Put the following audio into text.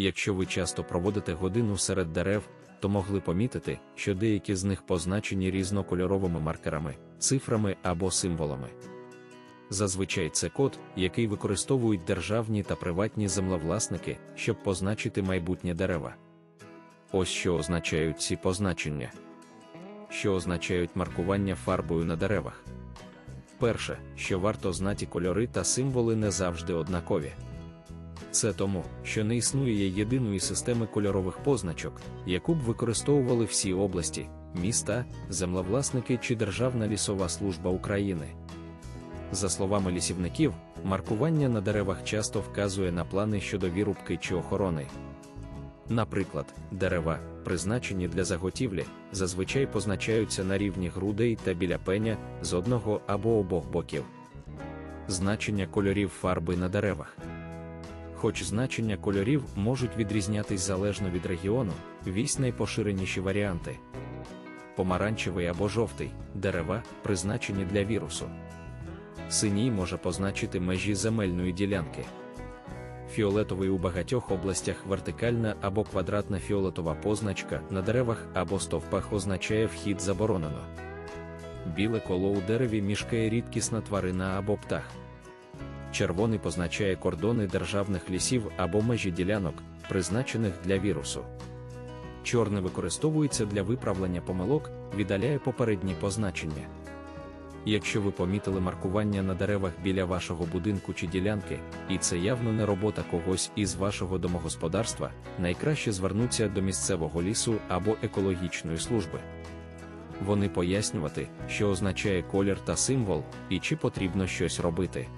Якщо ви часто проводите годину серед дерев, то могли помітити, що деякі з них позначені різнокольоровими маркерами, цифрами або символами. Зазвичай це код, який використовують державні та приватні землевласники, щоб позначити майбутнє дерева. Ось що означають ці позначення. Що означають маркування фарбою на деревах. Перше, що варто знати кольори та символи не завжди однакові. Це тому, що не існує єдиної системи кольорових позначок, яку б використовували всі області, міста, землевласники чи Державна лісова служба України. За словами лісівників, маркування на деревах часто вказує на плани щодо вірубки чи охорони. Наприклад, дерева, призначені для заготівлі, зазвичай позначаються на рівні грудей та біля пеня з одного або обох боків. Значення кольорів фарби на деревах. Хоч значення кольорів можуть відрізнятись залежно від регіону, вісь найпоширеніші варіанти. Помаранчевий або жовтий дерева, призначені для вірусу. Синій може позначити межі земельної ділянки. Фіолетовий у багатьох областях вертикальна або квадратна фіолетова позначка на деревах або стовпах означає вхід заборонено. Біле коло у дереві мішкає рідкісна тварина або птах. Червоний позначає кордони державних лісів або межі ділянок, призначених для вірусу. Чорне використовується для виправлення помилок, віддаляє попередні позначення. Якщо ви помітили маркування на деревах біля вашого будинку чи ділянки, і це явно не робота когось із вашого домогосподарства, найкраще звернуться до місцевого лісу або екологічної служби. Вони пояснювати, що означає колір та символ, і чи потрібно щось робити.